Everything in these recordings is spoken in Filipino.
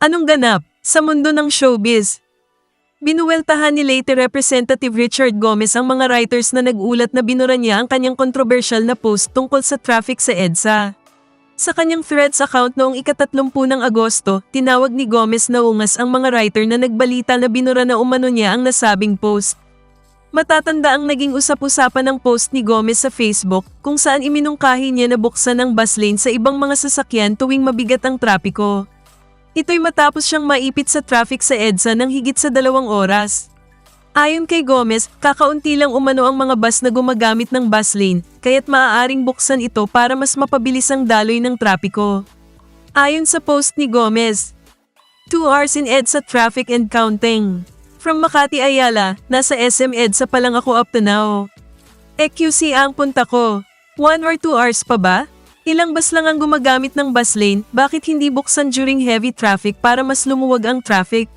Anong ganap sa mundo ng showbiz? Binuweltahan ni late Representative Richard Gomez ang mga writers na nag-ulat na binura niya ang kanyang kontrobersyal na post tungkol sa traffic sa EDSA. Sa kanyang Threads account noong ikatatlumpু ng Agosto, tinawag ni Gomez na ungas ang mga writer na nagbalita na binura na umano niya ang nasabing post. Matatanda ang naging usap-usapan ng post ni Gomez sa Facebook kung saan iminungkahi niya na buksan ang bus lane sa ibang mga sasakyan tuwing mabigat ang trapiko. Ito'y matapos siyang maipit sa traffic sa EDSA ng higit sa dalawang oras. Ayon kay Gomez, kakaunti lang umano ang mga bus na gumagamit ng bus lane, kaya't maaaring buksan ito para mas mapabilis ang daloy ng trapiko. Ayon sa post ni Gomez, 2 hours in EDSA traffic and counting. From Makati Ayala, nasa SM EDSA pa lang ako up to now. EQC ang punta ko. 1 or 2 hours pa ba? Ilang bus lang ang gumagamit ng bus lane, bakit hindi buksan during heavy traffic para mas lumuwag ang traffic?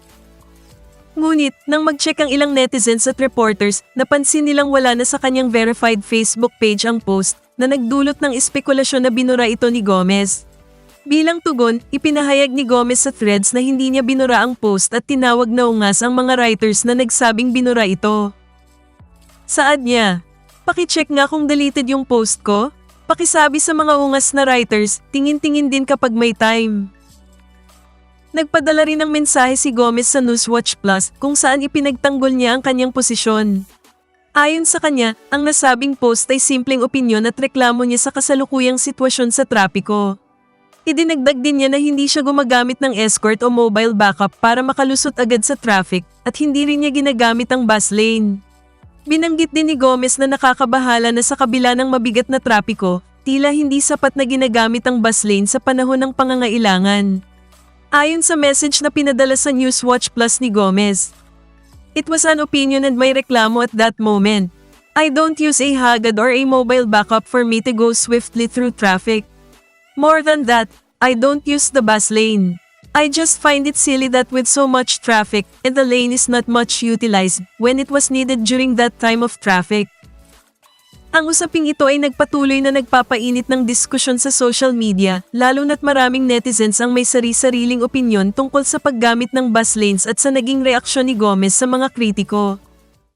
Ngunit, nang mag-check ang ilang netizens at reporters, napansin nilang wala na sa kanyang verified Facebook page ang post na nagdulot ng espekulasyon na binura ito ni Gomez. Bilang tugon, ipinahayag ni Gomez sa threads na hindi niya binura ang post at tinawag na ungas ang mga writers na nagsabing binura ito. Saad niya, Pakicheck nga kung deleted yung post ko. Pakisabi sa mga ungas na writers, tingin-tingin din kapag may time. Nagpadala rin ng mensahe si Gomez sa Newswatch Plus kung saan ipinagtanggol niya ang kanyang posisyon. Ayon sa kanya, ang nasabing post ay simpleng opinyon at reklamo niya sa kasalukuyang sitwasyon sa trapiko. Idinagdag din niya na hindi siya gumagamit ng escort o mobile backup para makalusot agad sa traffic at hindi rin niya ginagamit ang bus lane. Binanggit din ni Gomez na nakakabahala na sa kabila ng mabigat na trapiko, tila hindi sapat na ginagamit ang bus lane sa panahon ng pangangailangan. Ayon sa message na pinadala sa Newswatch Plus ni Gomez, It was an opinion and may reklamo at that moment. I don't use a Hagad or a mobile backup for me to go swiftly through traffic. More than that, I don't use the bus lane. I just find it silly that with so much traffic and the lane is not much utilized when it was needed during that time of traffic. Ang usaping ito ay nagpatuloy na nagpapainit ng diskusyon sa social media, lalo na't maraming netizens ang may sari-sariling opinyon tungkol sa paggamit ng bus lanes at sa naging reaksyon ni Gomez sa mga kritiko.